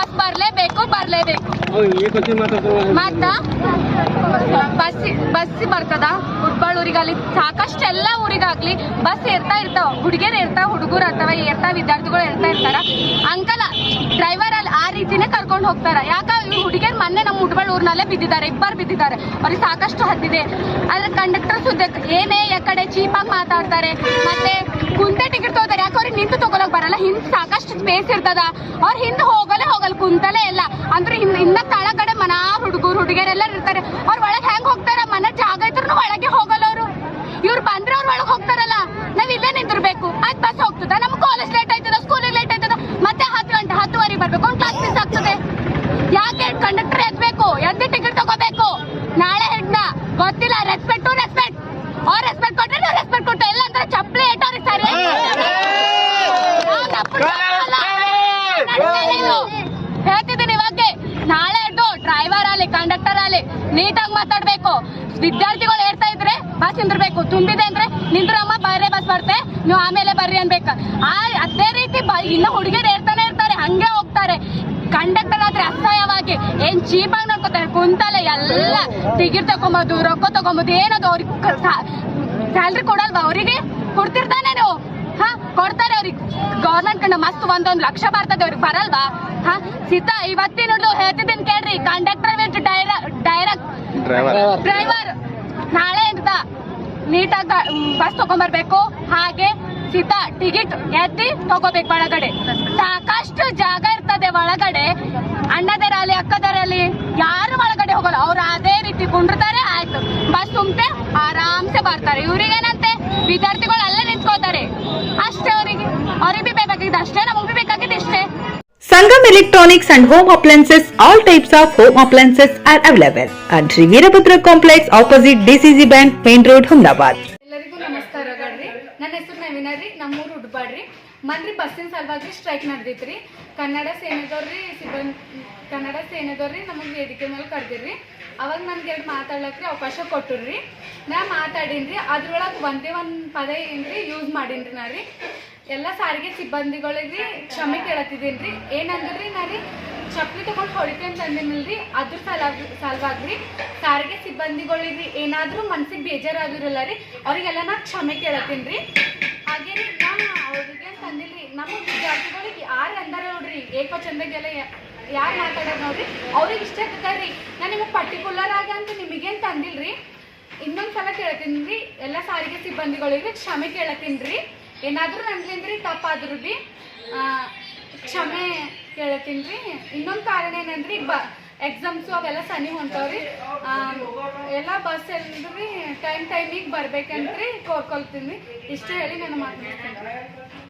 Bus ಬರ್ಲೇಬೇಕು ಬರ್ಲೇಬೇಕು. ಮತ್ತ? Bus bus ಬರ್ತದ? ಉಡ್ಬಾಳ್ ಊರಿಗಾಗ್ಲಿ ಸಾಕಷ್ಟು ಎಲ್ಲ ಊರಿಗಾಗ್ಲಿ ಬಸ್ ಇರ್ತಾ ಇರ್ತಾವ, ಹುಡುಗಿಯರ್ ಇರ್ತಾವ ಹುಡುಗರು ಅಥವಾ ಇರ್ತಾವ ವಿದ್ಯಾರ್ಥಿಗಳು ಇರ್ತಾ ಇರ್ತಾರ, ಅಂಕಲ್ ಡ್ರೈವರ್ ಅಲ್ಲಿ ಆ ರೀತಿನೇ ಕರ್ಕೊಂಡು ಹೋಗ್ತಾರ. ಯಾಕ ಈ ಹುಡುಗಿಯರ್ ಮೊನ್ನೆ ನಮ್ಮ ಉಡ್ಬಾಳ್ ಊರ್ನಲ್ಲೇ ಬಿದ್ದಿದ್ದಾರೆ, ಇಬ್ಬರು ಬಿದ್ದಿದ್ದಾರೆ. ಅವ್ರಿಗೆ ಸಾಕಷ್ಟು ಹತ್ತಿದೆ ಆದ್ರೆ ಕಂಡಕ್ಟರ್ ಸುದ್ದಿ ಏನೇ ಯಾಕಡೆ ಚೀಪಾಗಿ ಮಾತಾಡ್ತಾರೆ, ಮತ್ತೆ ಕುಂತೆ ಟಿಕೆಟ್ ತಗೋತಾರೆ. ಯಾಕೆ ಅವ್ರಿಗೆ ನಿಂತು ತಗೊಳಕ್ ಬರಲ್ಲ. ಹಿಂದ್ ಸಾಕಷ್ಟು ಸ್ಪೇಸ್ ಇರ್ತದ. ಅವ್ರ ಹಿಂದೆ ಹೋಗಲೇ ಹೋಗಲ್ಲ, ಕುಂತಲೇ ಇಲ್ಲ. ಅಂದ್ರೆ ಹಿಂದ್ ಇನ್ನ ತಳಗಡೆ ಮನ ಹುಡುಗರು ಹುಡುಗಿಯರೆಲ್ಲ ಇರ್ತಾರೆ. ಅವ್ರ ಒಳಗೆ ಹೆಂಗ್ ಹೋಗ್ತಾರ? ಮನ ಜಾಗ ಇದ್ರು ಒಳಗೆ ಹೋಗಲ್ಲ ಅವರು. ಇವ್ರು ಬಂದ್ರೆ ಅವ್ರ ಒಳಗೆ ಹೋಗ್ತಾರಲ್ಲ. ನಾವ್ ಇಲ್ಲೇ ನಿಂತಿರ್ಬೇಕು ಅದ್ ಬಸ್ ಹೋಗ್ತದ. ನಮ್ ಕಾಲೇಜ್ ಲೇಟ್ ಆಯ್ತದ ಸ್ಕೂಲಿಗೆ ಲೇಟ್ ಆಯ್ತದ. ಮತ್ತೆ ಹತ್ತು ಗಂಟೆ, ಹತ್ತುವರೆಗೆ ಬರ್ಬೇಕು. ಒಂದು ಕ್ಲಾಸ್ ಮಿಸ್ ಆಗ್ತದೆ ಯಾಕೆ ಕಂಡಕ್ಟರ್ ಎದ್ಬೇಕು ಎದ್ದು ಟಿಕೆಟ್ ತಗೋಬೇಕು ನಾಳೆ ಹೆಣ್ಣ ಗೊತ್ತಿಲ್ಲ ರೆಸ್ಪೆಕ್ಟ್ ಟು ರೆಸ್ಪೆಕ್ಟ್ ಅವ್ರ ರೆಸ್ಪೆಕ್ಟ್ ಕೊಟ್ರೆ ನಾವು ರೆಸ್ಪೆಕ್ಟ್ ಕೊಟ್ಟು ಇಲ್ಲ ಅಂದ್ರೆ ಚಪ್ಪಲಿ ಇಟ್ಟವ್ರಿಗೆ ಸರಿ ನಾವ್ ತಪ್ಪು ಮಾಡಲ್ಲ. ಇದು. ಹೇಳ್ತಿದ್ದೀನಿ ಇವಾಗೆ ನಾಳೆ ಎದ್ದು ಡ್ರೈವರ್ ಅಲ್ಲಿ ಕಂಡಕ್ಟರ್ ಅಲ್ಲಿ ನೀಟಾಗಿ ಮಾತಾಡ್ಬೇಕು. ವಿದ್ಯಾರ್ಥಿಗಳು ಹೇಳ್ತಾ ಇದ್ರೆ ಬಸ್ ನಿಂದಿರ್ಬೇಕು. ತುಂಬಿದೆ ಅಂದ್ರೆ ನಿಂದ್ರಮ್ಮ, ಬೇರೆ ಬಸ್ ಬರ್ತೆ ನೀವು ಆಮೇಲೆ ಬರ್ರಿ ಅನ್ಬೇಕು. ಆ, ಅದೇ ರೀತಿ ಇನ್ನ ಹುಡುಗಿಯರು ಹೇಳ್ತಾನೆ ಇರ್ತಾರೆ, ಹಂಗೆ ಹೋಗ್ತಾರೆ. ಕಂಡಕ್ಟರ್ ಆದ್ರೆ ಅಸಹ್ಯವಾಗಿ, ಏನ್ ಚೀಪಾಗಿ ನೋಡ್ಕೊತಾರೆ ಕುಂತಲೆ ಎಲ್ಲ ಟಿಕೆಟ್ ತಗೊಂಬೋದು, ರೊಕ್ಕ ತಗೊಂಬೋದು, ಏನದು ಅವ್ರಿಗೆ ಸ್ಯಾಲ್ರಿ ಕೊಡಲ್ವಾ? ಅವರಿಗೆ ಕೊಡ್ತಿರ್ತಾನೆ ನೀವು. ಹಾ, ಕೊಡ್ತಾರೆ ಅವ್ರಿಗೆ. ಗೌರ್ಮೆಂಟ್ ಕಂಡ ಮಸ್ತ್ ಒಂದೊಂದು ಲಕ್ಷ ಬರ್ತದೆ ಅವ್ರಿಗೆ ಬರಲ್ವಾ? ಹಾ ಸೀತಾ ಇವತ್ತಿನ ಹೇಳ್ತಿದ್ದೀನಿ ಕೇಳ್ರಿ ಕಂಡಕ್ಟರ್ ವಿತ್ ಡೈರೆಕ್ಟ್ ಡ್ರೈವರ್ ನಾಳೆ ಇಂದ ನೀಟಾಗಿ ಬಸ್ ತಗೊಂಡ್ಬರ್ಬೇಕು ಹಾಗೆ ಸೀತಾ ಟಿಕೆಟ್ ಎತ್ತಿ ತಗೋಬೇಕು ಒಳಗಡೆ. ಸಾಕಷ್ಟು ಜಾಗ ಇರ್ತದೆ ಒಳಗಡೆ. ಅಣ್ಣದರಲ್ಲಿ ಅಕ್ಕದರಲ್ಲಿ ಯಾರು ಒಳಗಡೆ ಹೋಗಲ್ಲ. ಅವ್ರು ಅದೇ ರೀತಿ ಕುಂಡಿರ್ತಾರೆ ಆಯ್ತು. ಬಸ್ ತುಂಬತೆ ಆರಾಮ್ಸೆ ಬರ್ತಾರೆ. ಇವ್ರಿಗೇನಂತೆ? ವಿದ್ಯಾರ್ಥಿಗಳು ಅಲ್ಲೇ ನಿಂತ್ಕೋತಾರೆ ಅಷ್ಟೇ ಅವರಿಗೆ. ಅವ್ರಿಗೆ ಬೇಕಾಗಿದ್ದು ಅಷ್ಟೇ ನಮಗೆ ಬೇಕಾಗಿದ್ದು ಇಷ್ಟೇ. Sangam Electronics and Home Appliances, all types of home appliances are available. At Shri Veerabhadra Complex opposite DCC Bank, Main Road, Humnabad. ಎಲ್ಲರಿಗೂ ನಮಸ್ಕಾರಗಳ್ರಿ ನನ್ನ ಹೆಸರು ನವೀನ ರೀ ನಮ್ಮೂರು ಉಡ್ಬಾಡ್ರಿ ಮನ್ರಿ ಬಸ್ಸಿನ ಸಲುವಾಗಿ ಸ್ಟ್ರೈಕ್ ನಡೆದಿತ್ರಿ. ಕನ್ನಡ ಸೇನೆದವ್ರಿ ಸಿಬ್ಬಂದಿ ಕನ್ನಡ ಸೇನೆದವ್ರಿ ನಮಗೆ ವೇದಿಕೆ ಮೇಲೆ ಕರೆದಿರ್ರಿ. ಅವಾಗ ನನ್ಗೆ ಎರಡು ಮಾತಾಡ್ಲಕ್ರಿ ಅವಕಾಶ ಕೊಟ್ಟರ್ರಿ. ನಾ ಮಾತಾಡೀನ್ರಿ ಅದ್ರೊಳಗೆ ಒಂದೇ ಒಂದು ಪದ ಏನ್ರಿ ಯೂಸ್ ಮಾಡೀನ್ರಿ ನಾ ರೀ ಎಲ್ಲ ಸಾರಿಗೆ ಸಿಬ್ಬಂದಿಗಳಿಗೆ ಕ್ಷಮೆ ಕೇಳತ್ತಿದ್ದೀನಿ ಏನಂದ್ರಿ ಏನಂದ್ರೆ ರೀ ಚಪ್ಪಲಿ ತಗೊಂಡು ಹೊಡಿತೆ ಅಂತ ಅಂದಿನಿಲ್ರಿ. ಅದ್ರ ಸಲುವಾಗಿ ಸಲುವಾಗ್ರಿ ಸಾರಿಗೆ ಸಿಬ್ಬಂದಿಗಳಿಗೆ ಏನಾದರೂ ಮನ್ಸಿಗೆ ಬೇಜಾರಾಗಿರಲ್ಲ ರೀ ಅವರಿಗೆಲ್ಲ ನಾ ಕ್ಷಮೆ ಕೇಳತ್ತೀನಿ ರೀ ಹಾಗೆ ರೀ ನಾ ಅವ್ರಿಗೆ ಅಂತಂದಿಲ್ಲ ರೀ ನಮ್ಮ ವಿದ್ಯಾರ್ಥಿಗಳಿಗೆ ಯಾರು ಅಂದಾರ ನೋಡ್ರಿ, ಏಕವಚನದಾಗೆಲ್ಲ ಯಾರು ಮಾತಾಡೋದು ನೋಡ್ರಿ, ಅವ್ರಿಗೆ ಇಷ್ಟ ಆಗ್ತದೆ ರೀ ನಾನು ನಿಮಗೆ ಪರ್ಟಿಕ್ಯುಲರ್ ಆಗಿ ಅಂತ ನಿಮಗೇನು ತಂದಿಲ್ರಿ ಇನ್ನೊಂದು ಸಲ ಕೇಳತ್ತೀನಿ ರೀ ಎಲ್ಲ ಸಾರಿಗೆ ಸಿಬ್ಬಂದಿಗಳಿಗೆ ಕ್ಷಮೆ ಕೇಳತ್ತೀನಿ ರೀ ಏನಾದರೂ ನನ್ಲಿಂದ ರೀ ಭೀ ಕ್ಷಮೆ ಕೇಳತ್ತೀನಿ ರೀ. ಇನ್ನೊಂದು ಕಾರಣ ಏನಂದ್ರಿ ಬ ಎಕ್ಸಾಮ್ಸು ಅವೆಲ್ಲ ಸನಿ ಹೊಂಟವ್ರಿ. ಎಲ್ಲ ಬಸ್ ಎಲ್ಲಿ ಟೈಮ್ ಟೈಮಿಗೆ ಬರ್ಬೇಕಂತ್ರಿ ಕೋರ್ಕೊಳ್ತೀನಿ ಇಷ್ಟು ಹೇಳಿ ನಾನು ಮಾತಾಡ್ತೀನಿ.